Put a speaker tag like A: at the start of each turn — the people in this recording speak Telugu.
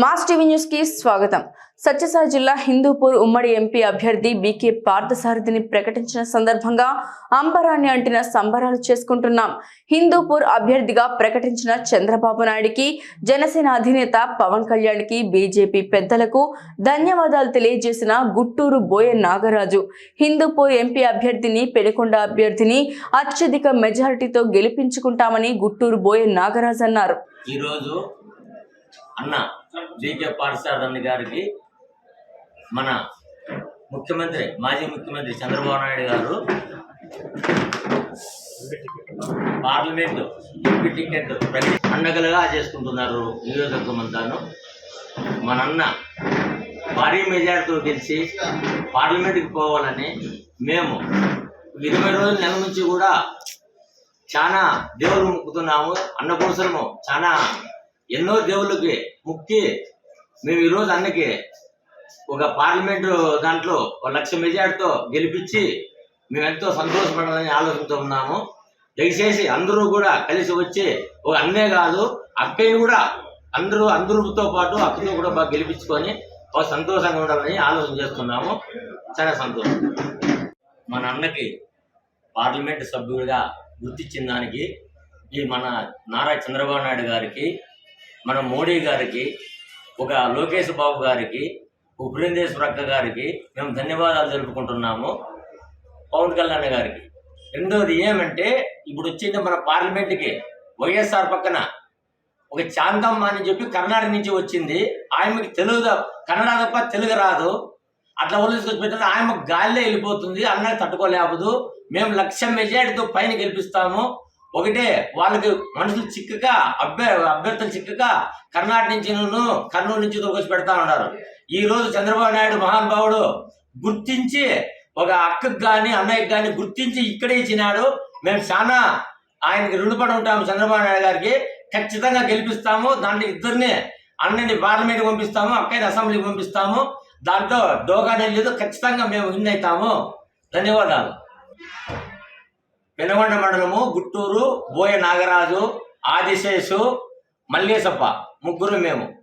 A: మాస్ టీవీ న్యూస్కి స్వాగతం. సత్యసాయి జిల్లా హిందూపూర్ ఉమ్మడి ఎంపీ అభ్యర్థి బీకే పార్థసారథిని ప్రకటించిన సందర్భంగా అంబరాన్ని అంటిన సంబరాలు చేసుకుంటున్నాం. హిందూపూర్ అభ్యర్థిగా ప్రకటించిన చంద్రబాబు నాయుడికి జనసేన అధినేత పవన్ కళ్యాణ్కి బీజేపీ పెద్దలకు ధన్యవాదాలు తెలియజేసిన గుట్టూరు బోయే నాగరాజు. హిందూపూర్ ఎంపీ అభ్యర్థిని పెనుకొండ అభ్యర్థిని అత్యధిక మెజారిటీతో గెలిపించుకుంటామని గుట్టూరు బోయే నాగరాజు అన్నారు.
B: ఈరోజు అన్న జీకే పాఠశాల గారికి మన ముఖ్యమంత్రి మాజీ ముఖ్యమంత్రి చంద్రబాబు నాయుడు గారు పార్లమెంటు ఎంపీ టికెట్ ప్రతి పండగలుగా చేసుకుంటున్నారు నియోజకవర్గం అంతాను. మన అన్న భారీ మెజార్టీతో గెలిచి పార్లమెంట్కి పోవాలని మేము ఇరవై రోజుల నెల నుంచి కూడా చాలా దేవుళ్ళు మొక్కుతున్నాము. అన్న కోసము చాలా ఎన్నో దేవుళ్ళకి ముక్కి మేము ఈరోజు అన్నకి ఒక పార్లమెంటు దాంట్లో ఒక లక్ష మెజార్టీతో గెలిపించి మేము ఎంతో సంతోషపడాలని ఆలోచనతో ఉన్నాము. దయచేసి అందరూ కూడా కలిసి వచ్చి ఒక అన్నే కాదు అక్కయ్య కూడా అందరూ అందరితో పాటు అక్కని కూడా బాగా గెలిపించుకొని ఒక సంతోషంగా ఉండాలని ఆలోచన చేస్తున్నాము. చాలా సంతోషం. మన అన్నకి పార్లమెంటు సభ్యుడిగా గుర్తించిన దానికి ఈ మన నారా చంద్రబాబు నాయుడు గారికి మన మోడీ గారికి ఒక లోకేష్ బాబు గారికి ఒక బృందేశ్వర అక్క గారికి మేము ధన్యవాదాలు తెలుపుకుంటున్నాము పవన్ కళ్యాణ్ గారికి. రెండవది ఏమంటే ఇప్పుడు వచ్చింది మన పార్లమెంట్కి వైఎస్ఆర్ పక్కన. ఒక చాందమ్మ అని చెప్పి కర్ణాటక నుంచి వచ్చింది ఆయనకి తెలుగు కన్నడ తప్ప తెలుగు రాదు. అట్లా వదిలేసుకొచ్చి పెట్టారు ఆయన గాలిలో వెళ్ళిపోతుంది అన్నది తట్టుకోలేకపోదు. మేము లక్ష మెజార్టీతో పైన గెలిపిస్తాము. ఒకటే వాళ్ళకి మనుషులు చిక్కక అభ్య అభ్యర్థులు చిక్కక కర్ణాటక నుంచి కర్నూలు నుంచి తోకొచ్చి పెడతా ఉన్నారు. ఈ రోజు చంద్రబాబు నాయుడు మహానుభావుడు గుర్తించి ఒక అక్కకు కానీ అన్నయ్యకి కానీ గుర్తించి ఇక్కడే ఇచ్చినాడు. మేము చాలా ఆయనకి రుణపడి ఉంటాము చంద్రబాబు నాయుడు గారికి. ఖచ్చితంగా గెలిపిస్తాము. దాంట్లో ఇద్దరిని అన్నని పార్లమెంట్కి పంపిస్తాము అక్కని అసెంబ్లీకి పంపిస్తాము. దాంట్లో డోకానే లేదు. ఖచ్చితంగా మేము విన్ అవుతాము. ధన్యవాదాలు. పెనుగొండ మండలము గుట్టూరు బోయ నాగరాజు ఆదిశేషు మల్లేశప్ప ముగ్గురు మేము.